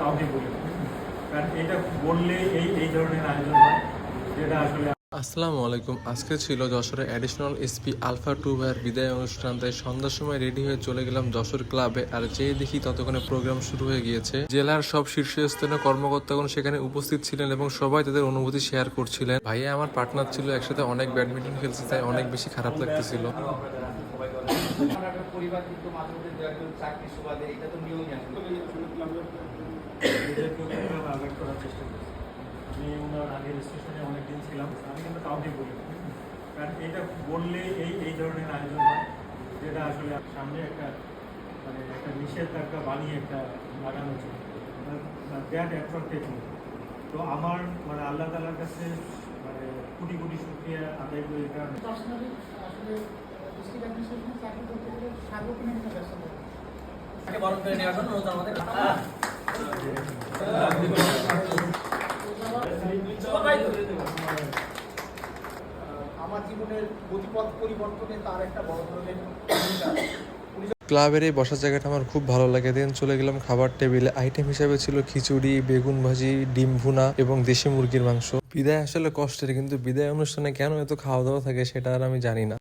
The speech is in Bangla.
কাউকে বলি কারণ এটা বললে এই এই ধরনের আয়োজন হয় যেটা আসলে আসসালামু আলাইকুম। আজকে ছিল যশোরে অ্যাডিশনাল এসপি আলফা টু ভাইয়ের বিদায় অনুষ্ঠান। তাই সন্ধ্যার সময় রেডি হয়ে চলে গেলাম যশোর ক্লাবে আর যেই দেখি ততক্ষণে প্রোগ্রাম শুরু হয়ে গিয়েছে। জেলার সব শীর্ষস্থানীয় কর্মকর্তাগণ সেখানে উপস্থিত ছিলেন এবং সবাই তাদের অনুভূতি শেয়ার করছিলেন। ভাইয়া আমার পার্টনার ছিল একসাথে অনেক ব্যাডমিন্টন খেলছে তাই অনেক বেশি খারাপ লাগতেছিল। পরিবার কিন্তু মাঝে মধ্যে একজন চাকরি সুবাদে এটা তো নিয়মই আসলে এদেরকেও একটা আঘাত করার চেষ্টা করছি। আমি ওনার আগের স্টেশনে অনেকদিন ছিলাম আমি কিন্তু কাউকে বলি। কারণ এটা বললে এই এই ধরনের আয়োজন হয় যেটা আসলে সামনে একটা মানে একটা নিষেধাজ্ঞা বানিয়ে একটা লাগানো ছিল দ্যাট অ্যাট্রাক্টেড মি তো আমার মানে আল্লাহ তালার কাছে মানে কোটি কোটি শুক্রিয়া আদায় করি কারণে। পার্সোনালি আসলে ডিস্ট্রিক্ট অ্যাডমিনিস্ট্রেশনে চাকরি করতে গেলে সার্বক্ষণিক একটা ব্যস্ততা। তাকে বরণ করে নেওয়ার জন্য আমাদের জীবনের গতিপথ পরিবর্তনে তার একটা বড় ধরনের ক্লাবের এই বসার জায়গাটা আমার খুব ভালো লাগে। দেন চলে গেলাম খাবার টেবিলে। আইটেম হিসাবে ছিল খিচুড়ি, বেগুন ভাজি, ডিম ভুনা এবং দেশি মুরগির মাংস। বিদায় আসলে কষ্টের, কিন্তু বিদায় অনুষ্ঠানে কেন এত খাওয়া দাওয়া থাকে সেটা আর আমি জানি না।